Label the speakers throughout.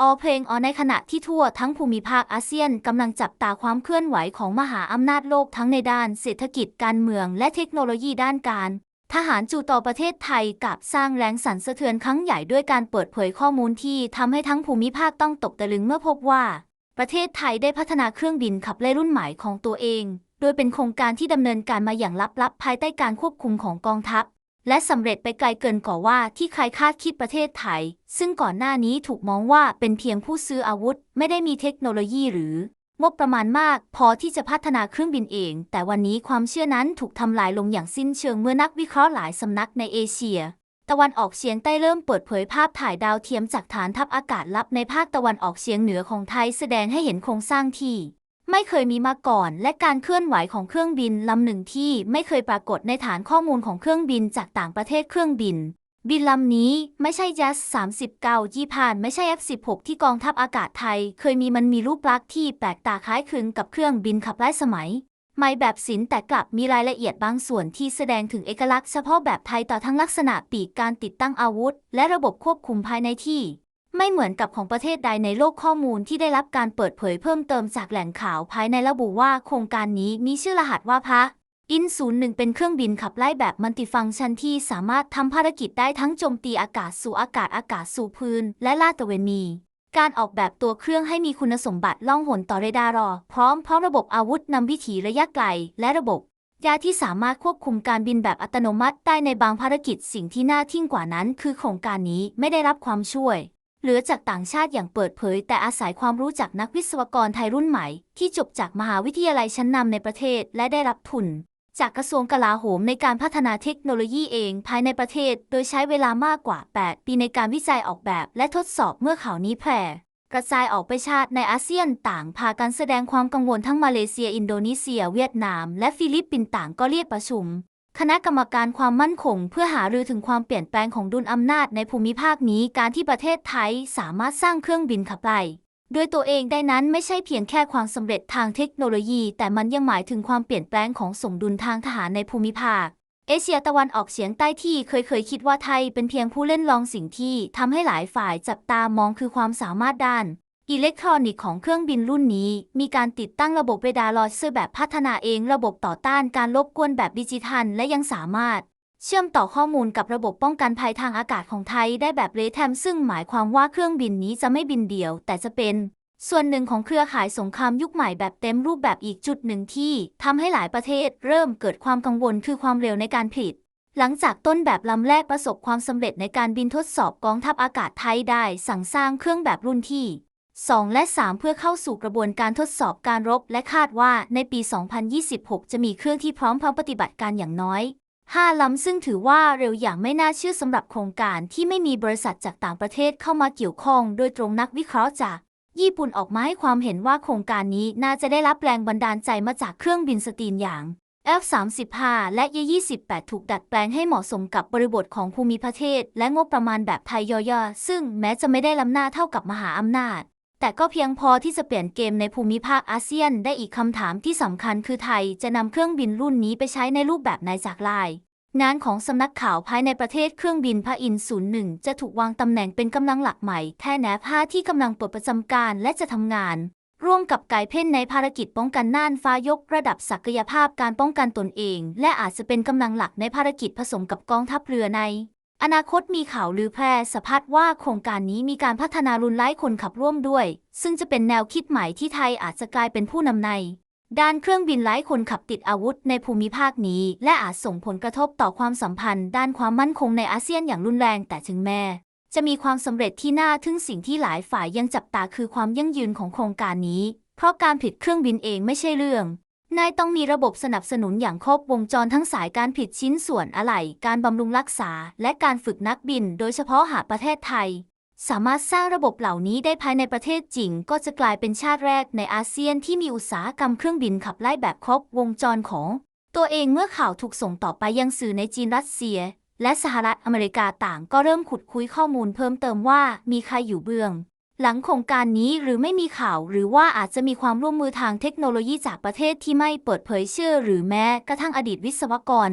Speaker 1: ออเพลงออในขณะที่ทั่วทั้งภูมิภาคอาเซียนกำลังจับตาความเคลื่อนไหวของมหาอำนาจโลกทั้งในด้านเศรษฐกิจการเมืองและเทคโนโลยีด้านการ ทหารจู่ต่อประเทศไทยกับสร้างแรงสั่นสะเทือนครั้งใหญ่ด้วยการเปิดเผยข้อมูลที่ทำให้ทั้งภูมิภาคต้องตกตะลึงเมื่อพบว่า ประเทศไทยได้พัฒนาเครื่องบินขับไล่รุ่นใหม่ของตัวเอง โดยเป็นโครงการที่ดำเนินการมาอย่างลับๆภายใต้การควบคุมของกองทัพ และสำเร็จไปไกลเกินกว่าว่าที่ใครคาดคิดประเทศไทย ซึ่งก่อนหน้านี้ถูกมองว่าเป็นเพียงผู้ซื้ออาวุธ ไม่ได้มีเทคโนโลยีหรืองบประมาณมาก พอที่จะพัฒนาเครื่องบินเอง แต่วันนี้ความเชื่อนั้นถูกทำลายลงอย่างสิ้นเชิงเมื่อนักวิเคราะห์หลายสำนักในเอเชีย ตะวันออกเฉียงใต้เริ่มเปิดเผยภาพถ่ายดาวเทียมจากฐานทัพอากาศลับในภาคตะวันออกเฉียงเหนือของไทยแสดงให้เห็นโครงสร้างที่ ไม่เคยมีมาก่อน และการเคลื่อนไหวของเครื่องบินลำหนึ่งที่ไม่เคยปรากฏในฐานข้อมูลของเครื่องบินจากต่างประเทศเครื่องบิน บินลำนี้ไม่ใช่ JAS 39ยี่ผ่านไม่ใช่ F16 ที่กองทัพอากาศไทย เคยมีมันมีรูปลักษณ์ที่แปลกตาคล้ายคลึงกับเครื่องบินขับไล่สมัยไม่แบบศิลป์แต่กลับมีรายละเอียดบางส่วนที่แสดงถึงเอกลักษณ์เฉพาะแบบไทยต่อทั้งลักษณะปีกการติดตั้งอาวุธ และระบบควบคุมภายในที่ ไม่เหมือนกับของประเทศใดในโลกข้อมูลที่ได้รับการเปิดเผยเพิ่มเติมจากแหล่งข่าวภายในระบุว่าโครงการนี้มีชื่อรหัสว่าพระอินศูนย์หนึ่งเป็นเครื่องบินขับไล่แบบมัลติฟังก์ชันที่สามารถทำภารกิจได้ทั้งโจมตีอากาศสู่อากาศอากาศสู่พื้น และลาดตระเวนมี การออกแบบตัวเครื่องให้มีคุณสมบัติล่องหนต่อเรดาร์พร้อมพร้อมระบบอาวุธนำวิถีระยะไกล และระบบยาที่สามารถควบคุมการบินแบบอัตโนมัติได้ในบางภารกิจสิ่งที่น่าทึ่งกว่านั้น คือโครงการนี้ไม่ได้รับความช่วย เหลือจากต่างชาติอย่างเปิดเผย แต่อาศัยความรู้จากนักวิศวกรไทยรุ่นใหม่ ที่จบจากมหาวิทยาลัยชั้นนำในประเทศและได้รับทุน จากกระทรวงกลาโหมในการพัฒนาเทคโนโลยีเองภายในประเทศ โดยใช้เวลามากกว่า 8 ปีในการวิจัยออกแบบ และทดสอบเมื่อข่าวนี้แพร่กระจายออกไปชาติในอาเซียนต่างพากันแสดงความกังวลทั้งมาเลเซีย อินโดนีเซีย เวียดนาม และฟิลิปปินส์ต่างก็เรียกประชุม คณะกรรมการความมั่นคง เพื่อหารือถึงความเปลี่ยนแปลงของดุลอำนาจในภูมิภาคนี้การที่ประเทศไทยสามารถสร้างเครื่องบินขับไล่ด้วยตัวเองได้นั้นไม่ใช่เพียงแค่ความสำเร็จทางเทคโนโลยี แต่มันยังหมายถึงความเปลี่ยนแปลงของสมดุลทางทหารในภูมิภาค เอเชียตะวันออกเฉียงใต้ที่เคยเคยคิดว่าไทยเป็นเพียงผู้เล่นลองสิ่งที่ทำให้หลายฝ่ายจับตามองคือความสามารถด้าน อิเล็กทรอนิกส์ของเครื่องบินรุ่นนี้ มีการติดตั้งระบบเรดาร์ลอยเซอร์แบบพัฒนาเองระบบต่อต้านการรบกวนแบบดิจิทัล และยังสามารถ เชื่อมต่อข้อมูลกับระบบป้องกันภัยทางอากาศของไทยได้แบบเรแทมซึ่งหมายความว่าเครื่องบินนี้จะไม่บินเดี่ยว แต่จะเป็น ส่วนหนึ่งของเครือข่ายสงครามยุคใหม่แบบเต็มรูปแบบอีกจุดหนึ่งที่ทำให้หลายประเทศ เริ่มเกิดความกังวลคือความเร็วในการผลิตหลังจากต้นแบบลำแรกประสบความสำเร็จในการบินทดสอบกองทัพอากาศไทยได้สั่งสร้างเครื่องแบบรุ่นที่ 2 และ 3 เพื่อเข้าสู่กระบวนการทดสอบการรบ และคาดว่าในปี 2026 จะมีเครื่องที่พร้อมพร้อมปฏิบัติการอย่างน้อย 5 ลำซึ่งถือว่าเร็วอย่างไม่น่าเชื่อสำหรับโครงการที่ไม่มีบริษัทจากต่างประเทศเข้ามาเกี่ยวข้อง โดยตรงนักวิเคราะห์จาก ญี่ปุ่นออกมาให้ความเห็นว่าโครงการนี้น่าจะได้รับแรงบันดาลใจมาจากเครื่องบินสตีนอย่าง F-35 และย28 ถูกดัดแปลงให้เหมาะสมกับบริบทของภูมิประเทศ และงบประมาณแบบไทยย่อๆซึ่งแม้จะไม่ได้ล้ำหน้าเท่ากับมหาอำนาจ แต่ก็เพียงพอที่จะเปลี่ยนเกมในภูมิภาคอาเซียนได้อีกคำถามที่สำคัญคือไทยจะนำเครื่องบินรุ่นนี้ไปใช้ในรูปแบบไหนจากลายงานของสำนักข่าวภายในประเทศเครื่องบินพระอินทร์01 จะถูกวางตำแหน่งเป็นกำลังหลักใหม่แท่แนบผ้าที่กำลังปลดประจำการและจะทำงาน ร่วมกับไก่เพ่นในภารกิจป้องกันน่านฟ้ายกระดับศักยภาพการป้องกันตนเอง และอาจจะเป็นกำลังหลักในภารกิจผสมกับกองทัพเรือใน อนาคตมีข่าวลือแพร่สะพัดว่าโครงการนี้มีการพัฒนารุนไร้คนขับร่วมด้วย ซึ่งจะเป็นแนวคิดใหม่ที่ไทยอาจจะกลายเป็นผู้นำใน ด้านเครื่องบินไร้คนขับติดอาวุธในภูมิภาคนี้ และอาจส่งผลกระทบต่อความสัมพันธ์ ด้านความมั่นคงในอาเซียนอย่างรุนแรงแต่ถึงแม้จะมีความสำเร็จที่น่าทึ่งสิ่งที่หลายฝ่ายยังจับตาคือความยั่งยืนของโครงการนี้ เพราะการผลิตเครื่องบินเองไม่ใช่เรื่อง นายต้องมีระบบสนับสนุนอย่างครบวงจรทั้งสายการผลิตชิ้นส่วนอะไหล่ การบำรุงรักษา และการฝึกนักบิน โดยเฉพาะหากประเทศไทย สามารถสร้างระบบเหล่านี้ได้ภายในประเทศจริง ก็จะกลายเป็นชาติแรกในอาเซียนที่มีอุตสาหกรรมเครื่องบินขับไล่แบบครบวงจรของ ตัวเองเมื่อข่าวถูกส่งต่อไปยังสื่อในจีนรัสเซีย และสหรัฐอเมริกาต่างก็เริ่มขุดคุยข้อมูลเพิ่มเติมว่ามีใครอยู่เบื้อง หลังโครงการนี้หรือไม่มีข่าวหรือว่าอาจจะมีความร่วมมือทางเทคโนโลยีจากประเทศที่ไม่เปิดเผยชื่อ หรือแม้กระทั่งอดีตวิศวกร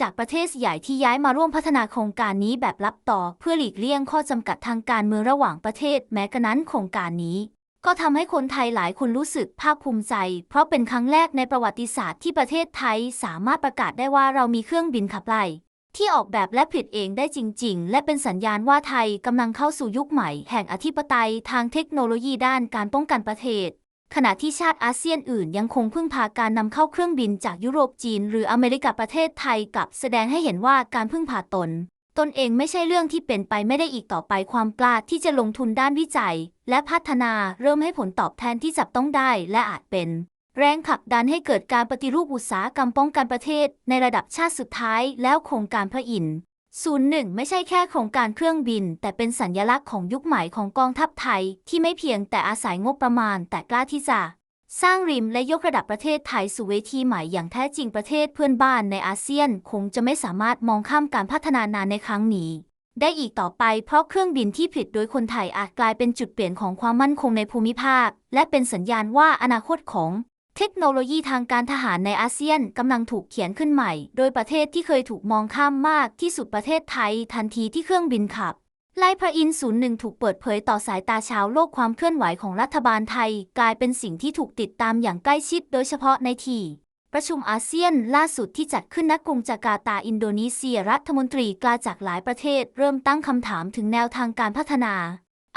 Speaker 1: จากประเทศใหญ่ที่ย้ายมาร่วมพัฒนาโครงการนี้แบบลับต่อ เพื่อหลีกเลี่ยงข้อจำกัดทางการเมืองระหว่างประเทศ แม้กระนั้นโครงการนี้ ก็ทำให้คนไทยหลายคนรู้สึกภาคภูมิใจ เพราะเป็นครั้งแรกในประวัติศาสตร์ที่ประเทศไทยสามารถประกาศได้ว่าเรามีเครื่องบินขับไล่ ที่ออกแบบและผลิตเองได้จริง ๆ และเป็นสัญญาณว่าไทยกำลังเข้าสู่ยุคใหม่แห่งอธิปไตยทางเทคโนโลยีด้านการป้องกันประเทศ ขณะที่ชาติอาเซียนอื่นยังคงพึ่งพาการนำเข้าเครื่องบินจากยุโรปจีน หรืออเมริกาประเทศไทยกับแสดงให้เห็นว่าการพึ่งพาตน ตนเองไม่ใช่เรื่องที่เป็นไปไม่ได้อีกต่อไปความกล้าที่จะลงทุนด้านวิจัย และพัฒนาเริ่มให้ผลตอบแทนที่จับต้องได้และอาจเป็น แรงผลักดันให้เกิดการปฏิรูปอุตสาหกรรมป้องกันประเทศ ในระดับชาติสุดท้ายแล้วโครงการพระอินทร์ศูนย์หนึ่งไม่ใช่แค่โครงการเครื่องบิน แต่เป็นสัญญลักษณ์ของยุคใหม่ของกองทัพไทย ที่ไม่เพียงแต่อาศัยงบประมาณ แต่กล้าที่จะ สร้างริมและยกระดับประเทศไทยสู่เวทีใหม่อย่างแท้จริงประเทศเพื่อนบ้านในอาเซียน คงจะไม่สามารถมองข้ามการพัฒนานานในครั้งนี้ ได้อีกต่อไปเพราะเครื่องบินที่ผลิตโดยคนไทยอาจกลายเป็นจุดเปลี่ยนของความมั่นคงในภูมิภาค และเป็นสัญญาณว่าอนาคตของ เทคโนโลยีทางการทหารในอาเซียนกำลังถูกเขียนขึ้นใหม่ โดยประเทศที่เคยถูกมองข้ามมากที่สุดประเทศไทย ทันทีที่เครื่องบินขับไล่พระอินทร์ศูนย์หนึ่งถูกเปิดเผยต่อสายตาชาวโลกความเคลื่อนไหวของรัฐบาลไทย กลายเป็นสิ่งที่ถูกติดตามอย่างใกล้ชิดโดยเฉพาะในที่ประชุมอาเซียนล่าสุดที่จัดขึ้นณกรุงจาการ์ตาอินโดนีเซียรัฐมนตรีกลาจากหลายประเทศ เริ่มตั้งคำถามถึงแนวทางการพัฒนา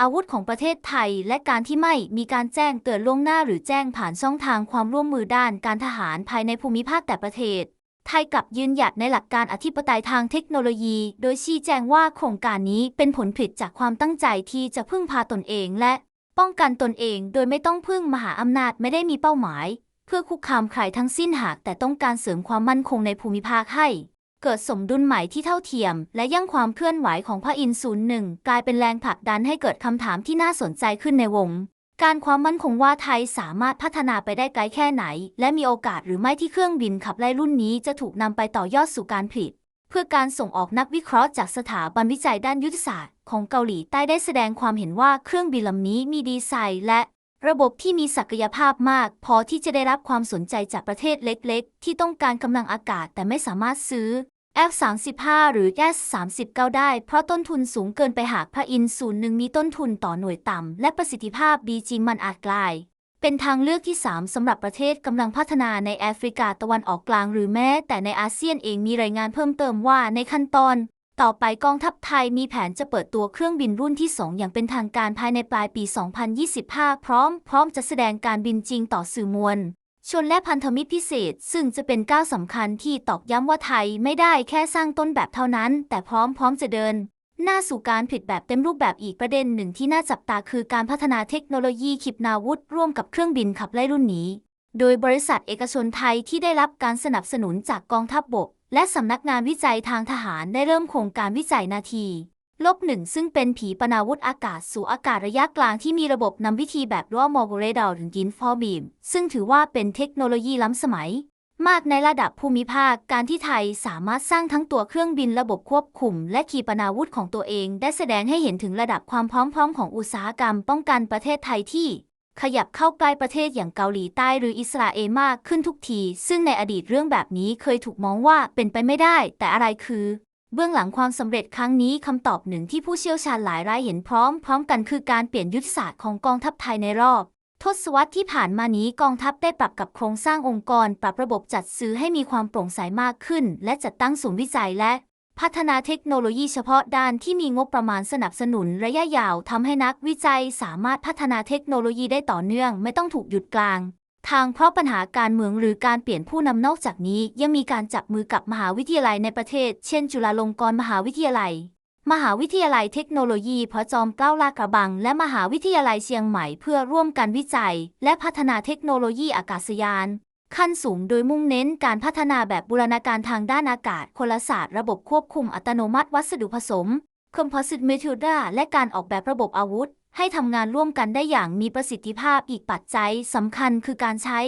Speaker 1: อาวุธของประเทศไทย และการที่ไม่มีการแจ้งเตือนล่วงหน้าหรือแจ้งผ่านช่องทางความร่วมมือด้านการทหารภายในภูมิภาคแต่ประเทศ ไทยกลับยืนหยัดในหลักการอธิปไตยทางเทคโนโลยี โดยชี้แจงว่าโครงการนี้เป็นผลผลิตจากความตั้งใจที่จะพึ่งพาตนเองและป้องกันตนเองโดยไม่ต้องพึ่งมหาอำนาจไม่ได้มีเป้าหมาย เพื่อคุกคามใครทั้งสิ้นหากแต่ต้องการเสริมความมั่นคงในภูมิภาคให้ เกิดสมดุลใหม่ที่เท่าเทียม และยั่งความเคลื่อนไหวของพระอินทร์ศูนย์หนึ่งกลายเป็นแรงผลักดันให้เกิดคำถามที่น่าสนใจขึ้นในวง การความมั่นคงว่าไทยสามารถพัฒนาไปได้ไกลแค่ไหน และมีโอกาสหรือไม่ที่เครื่องบินขับไล่รุ่นนี้จะถูกนำไปต่อยอดสู่การผลิตเพื่อการส่งออกนักวิเคราะห์จากสถาบันวิจัยด้านยุทธศาสตร์ ของเกาหลีใต้ได้แสดงความเห็นว่าเครื่องบินลำนี้มีดีไซน์ และ ระบบที่มีศักยภาพมาก พอที่จะได้รับความสนใจจากประเทศเล็กๆ ที่ต้องการกำลังอากาศแต่ไม่สามารถซื้อ F-35 หรือ S-39 ได้ เพราะต้นทุนสูงเกินไปหากพระอินทร์ศูนย์หนึ่งมีต้นทุนต่อหน่วยต่ำ และประสิทธิภาพดีจริงมันอาจกลาย เป็นทางเลือกที่ 3สำหรับประเทศกำลังพัฒนาในแอฟริกาตะวันออกกลางหรือแม้ แต่ในอาเซียนเองมีรายงานเพิ่มเติมว่าในขั้นตอน ต่อไปกองทัพไทยมีแผนจะเปิดตัวเครื่องบินรุ่นที่ 2 อย่างเป็นทางการภายในปลายปี 2025 พร้อม พร้อมจะแสดงการบินจริงต่อสื่อมวลชนและพันธมิตรพิเศษ ซึ่งจะเป็นก้าวสำคัญที่ตอกย้ำว่าไทยไม่ได้แค่สร้างต้นแบบเท่านั้น แต่พร้อมพร้อมจะเดิน หน้าสู่การผลิตแบบเต็มรูปแบบอีกประเด็นหนึ่งที่น่าจับตาคือการพัฒนาเทคโนโลยีขีปนาวุธร่วมกับเครื่องบินขับไล่รุ่นนี้ โดยบริษัทเอกชนไทยที่ได้รับการสนับสนุนจากกองทัพบบก และสำนักงานวิจัยทางทหารได้เริ่มโครงการวิจัยนาทีลบหนึ่งซึ่งเป็นผีปนาวุธอากาศสู่อากาศระยะกลางที่มีระบบนำวิธีแบบร่วมมอร์เรดาหรือยินฟอร์บีม ซึ่งถือว่าเป็นเทคโนโลยีล้ำสมัย มากในระดับภูมิภาคการที่ไทยสามารถสร้างทั้งตัวเครื่องบินระบบควบคุม และขีปนาวุธของตัวเอง ได้แสดงให้เห็นถึงระดับความพร้อมๆของอุตสาหกรรมป้องกันประเทศไทยที่ ขยับเข้าใกล้ประเทศอย่างเกาหลีใต้หรืออิสราเอลมากขึ้นทุกที ซึ่งในอดีตเรื่องแบบนี้เคยถูกมองว่าเป็นไปไม่ได้ แต่อะไรคือ เบื้องหลังความสำเร็จครั้งนี้คำตอบหนึ่งที่ผู้เชี่ยวชาญหลายรายเห็นพร้อม พร้อมกันคือการเปลี่ยนยุทธศาสตร์ของกองทัพไทยในรอบทศวรรษที่ผ่านมานี้กองทัพได้ปรับกับโครงสร้างองค์กร ปรับระบบจัดซื้อให้มีความโปร่งใสมากขึ้น และจัดตั้งศูนย์วิจัยและ พัฒนาเทคโนโลยีเฉพาะด้านที่มีงบประมาณสนับสนุนระยะยาวทำให้นักวิจัยสามารถพัฒนาเทคโนโลยีได้ต่อเนื่อง ไม่ต้องถูกหยุดกลาง ทางเพราะปัญหาการเมืองหรือการเปลี่ยนผู้นำนอกจากนี้ยังมีการจับมือกับมหาวิทยาลัยในประเทศ เช่น จุฬาลงกรณ์มหาวิทยาลัย มหาวิทยาลัยเทคโนโลยีพระจอมเกล้าลากระบัง และมหาวิทยาลัยเชียงใหม่เพื่อร่วมกันวิจัย และพัฒนาเทคโนโลยีอากาศยาน ขั้นสูงโดยมุ่งเน้นการพัฒนาแบบบูรณาการทางด้านอากาศคนลศาสตร์ระบบควบคุมอัตโนมัติวัสดุผสม Composite Material และการออกแบบระบบอาวุธ ให้ทำงานร่วมกันได้อย่างมีประสิทธิภาพอีกปัจจัยสำคัญคือการใช้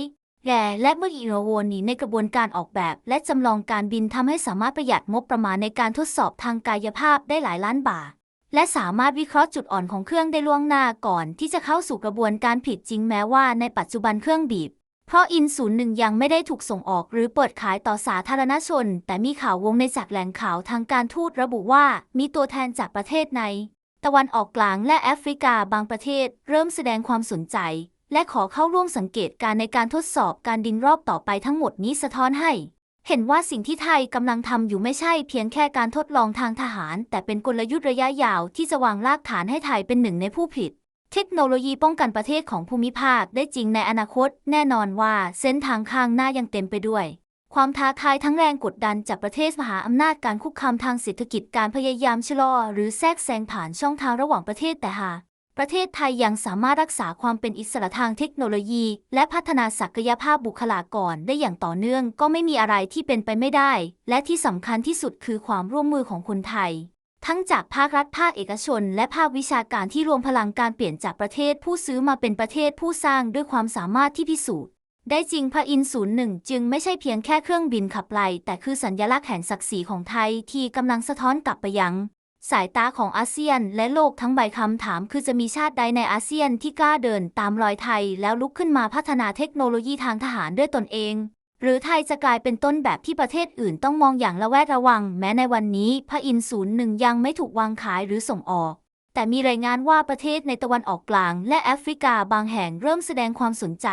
Speaker 1: แร่และเมื่ออิโนโวนีในกระบวนการออกแบบ และจำลองการบินทำให้สามารถประหยัดงบประมาณในการทดสอบทางกายภาพได้หลายล้านบาท และสามารถวิเคราะห์จุดอ่อนของเครื่องได้ล่วงหน้าก่อนที่จะเข้าสู่กระบวนการผลิตจริงแม้ว่าในปัจจุบันเครื่องบีบ เพราะอินศูนย์หนึ่งยังไม่ได้ถูกส่งออกหรือเปิดขายต่อสาธารณชน แต่มีข่าววงในจากแหล่งข่าวทางการทูตระบุว่ามีตัวแทนจากประเทศใน ตะวันออกกลางและแอฟริกาบางประเทศ เริ่มแสดงความสนใจ และขอเข้าร่วมสังเกตการณ์ในการทดสอบการดินรอบต่อไปทั้งหมดนี้สะท้อนให้ เห็นว่าสิ่งที่ไทยกำลังทำอยู่ไม่ใช่เพียงแค่การทดลองทางทหาร แต่เป็นกลยุทธ์ระยะยาวที่จะวางรากฐานให้ไทยเป็นหนึ่งในผู้ผลิต เทคโนโลยีป้องกันประเทศของภูมิภาคได้จริงในอนาคต แน่นอนว่าเส้นทางข้างหน้ายังเต็มไปด้วย ความท้าทายทั้งแรงกดดันจากประเทศมหาอำนาจการคุกคามทางเศรษฐกิจการพยายามชะลอ หรือแทรกแซงผ่านช่องทางระหว่างประเทศแต่หากประเทศไทยยังสามารถรักษาความเป็นอิสระทางเทคโนโลยี และพัฒนาศักยภาพบุคลากรได้อย่างต่อเนื่อง ก็ไม่มีอะไรที่เป็นไปไม่ได้ และที่สำคัญที่สุดคือความร่วมมือของคนไทย ทั้งจากภาครัฐภาคเอกชน และภาควิชาการที่รวมพลังการเปลี่ยนจากประเทศผู้ซื้อมาเป็นประเทศผู้สร้างด้วยความสามารถที่พิสูจน์ได้จริงพระอินทร์ศูนย์หนึ่งจึงไม่ใช่เพียงแค่เครื่องบินขับไล่แต่คือสัญญลักษณ์แห่งศักดิ์ศรีของไทยที่กำลังสะท้อนกลับไปยัง สายตาของอาเซียนและโลกทั้งใบคำถาม คือจะมีชาติใดในอาเซียนที่กล้าเดินตามรอยไทยแล้วลุกขึ้นมาพัฒนาเทคโนโลยีทางทหารด้วยตนเอง หรือไทยจะกลายเป็นต้นแบบที่ประเทศอื่นต้องมองอย่างระแวดระวัง แม้ในวันนี้พระอินทร์ศูนย์หนึ่งยังไม่ถูกวางขายหรือส่งออก แต่มีรายงานว่าประเทศในตะวันออกกลาง และแอฟริกาบางแห่งเริ่มแสดงความสนใจ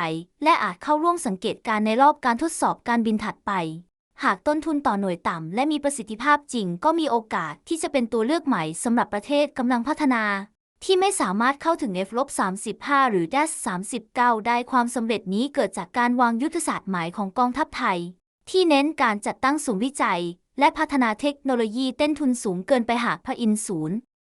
Speaker 1: และอาจเข้าร่วมสังเกตการณ์ในรอบการทดสอบการบินถัดไป หากต้นทุนต่อหน่วยต่ำและมีประสิทธิภาพจริง ก็มีโอกาสที่จะเป็นตัวเลือกใหม่สำหรับประเทศกำลังพัฒนา ที่ไม่สามารถเข้าถึง F-35 หรือ dash 39 ได้ความสำเร็จนี้เกิดจากการวางยุทธศาสตร์ใหม่ของกองทัพไทย ที่เน้นการจัดตั้งศูนย์วิจัย และพัฒนาเทคโนโลยีเต้นทุนสูงเกินไปหากพระอินทร์ศูนย์